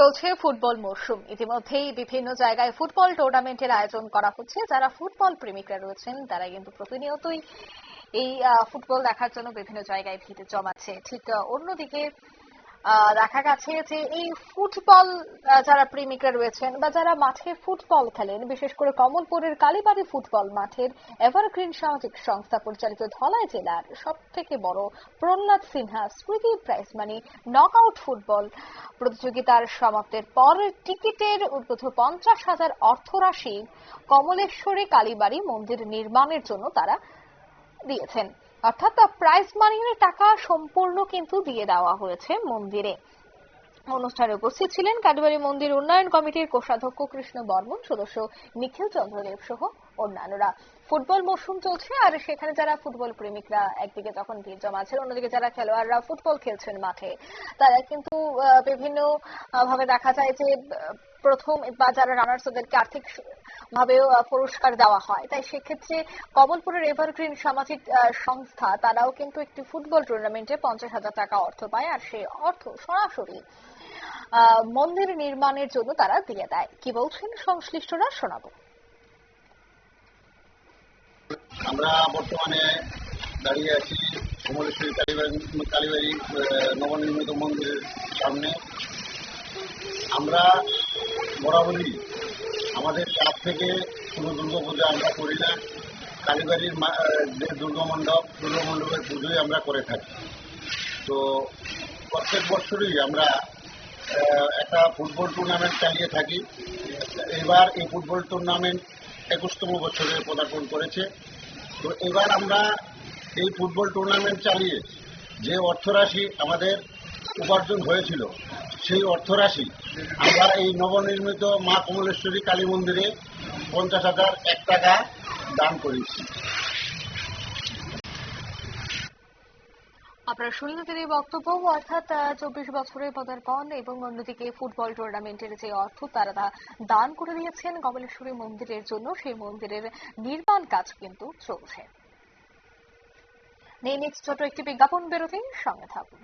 চলছে ফুটবল মরশুম। ইতিমধ্যেই বিভিন্ন জায়গায় ফুটবল টুর্নামেন্টের আয়োজন করা হচ্ছে। যারা ফুটবল প্রেমিকরা রয়েছেন, তারা কিন্তু প্রতিনিয়তই এই ফুটবল দেখার জন্য বিভিন্ন জায়গায় ভিড় জমাচ্ছে। ঠিক অন্যদিকে দেখা গেছে যে এই ফুটবল যারা প্রেমিকরা রয়েছেন বা যারা মাঠে ফুটবল খেলেন, বিশেষ করে কমলপুরের কালীবাড়ি ফুটবল মাঠের এভারগ্রিন সামাজিক সংস্থা পরিচালিত ধলাই জেলার সব থেকে বড় প্রহ্লাদ সিনহা স্মৃতি প্রাইজ মানি, নকআউট ফুটবল প্রতিযোগিতার সমাপ্তির পর টিকিটের উদ্বোধ পঞ্চাশ হাজার অর্থরাশি কমলেশ্বরী কালীবাড়ি মন্দির নির্মাণের জন্য তারা দিয়েছেন। অর্থাৎ প্রাইজ মানির টাকা সম্পূর্ণ কিন্তু দিয়ে দেওয়া হয়েছে মন্দিরে। অনুষ্ঠানে উপস্থিত ছিলেন কালীবাড়ি মন্দির উন্নয়ন কমিটির কোষাধ্যক্ষ কৃষ্ণ বর্মন, সদস্য নিখিল চন্দ্র দেব সহ অন্যান্যরা ফুটবল মৌসুম চলছে আর সেখানে যারা ফুটবল প্রেমিকরা একদিকে যখন ভিড় জমাচ্ছেন, অন্যদিকে যারা খেলোয়াড়রা ফুটবল খেলছেন মাঠে। তারা কিন্তু বিভিন্ন ভাবে দেখা যায় যে প্রথম বা যারা রানার্স ওদেরকে আর্থিক ভাবেও পুরস্কার দেওয়া হয়। তাই সেক্ষেত্রে কমলপুরের এভারগ্রিন সামাজিক সংস্থা, তারাও কিন্তু একটি ফুটবল টুর্নামেন্টে পঞ্চাশ হাজার টাকা অর্থ পায় আর সেই অর্থ সরাসরি মন্দির নির্মাণের জন্য তারা দিয়ে দেয়। কি বলছেন সংশ্লিষ্টরা? শোনাবো। আমরা বর্তমানে দাঁড়িয়ে আছি সমলেশ্বরী কালীবাড়ি কালীবাড়ি নবনির্মিত মন্দিরের সামনে। আমরা বরাবরই আমাদের চাপ থেকে কোনো দুর্গাপূজা আমরা করি না। কালীবাড়ির যে দুর্গামণ্ডপ দুর্গামণ্ডপের পুজোই আমরা করে থাকি। তো প্রত্যেক বছরই আমরা একটা ফুটবল টুর্নামেন্ট চালিয়ে থাকি। এবার এই ফুটবল টুর্নামেন্ট একুশতম বছরে পদার্পণ করেছে। তো এবার আমরা এই ফুটবল টুর্নামেন্ট চালিয়ে যে অর্থরাশি আমাদের উপার্জন হয়েছিল, সেই অর্থরাশি আমরা এই নবনির্মিত মা কমলেশ্বরী কালী মন্দিরে পঞ্চাশ হাজার এক টাকা দান করেছি। আপনারা শুনলেন এই বক্তব্য, অর্থাৎ চব্বিশ বছরের পদার্পণ এবং অন্যদিকে ফুটবল টুর্নামেন্টের যে অর্থ, তারা তা দান করে দিয়েছেন। কমলেশ্বরী মন্দিরের জন্য সেই মন্দিরের নির্মাণ কাজ কিন্তু চলছে। নিচ্ছে ছোট একটি বিজ্ঞাপন বেরোতেই সঙ্গে থাকুন।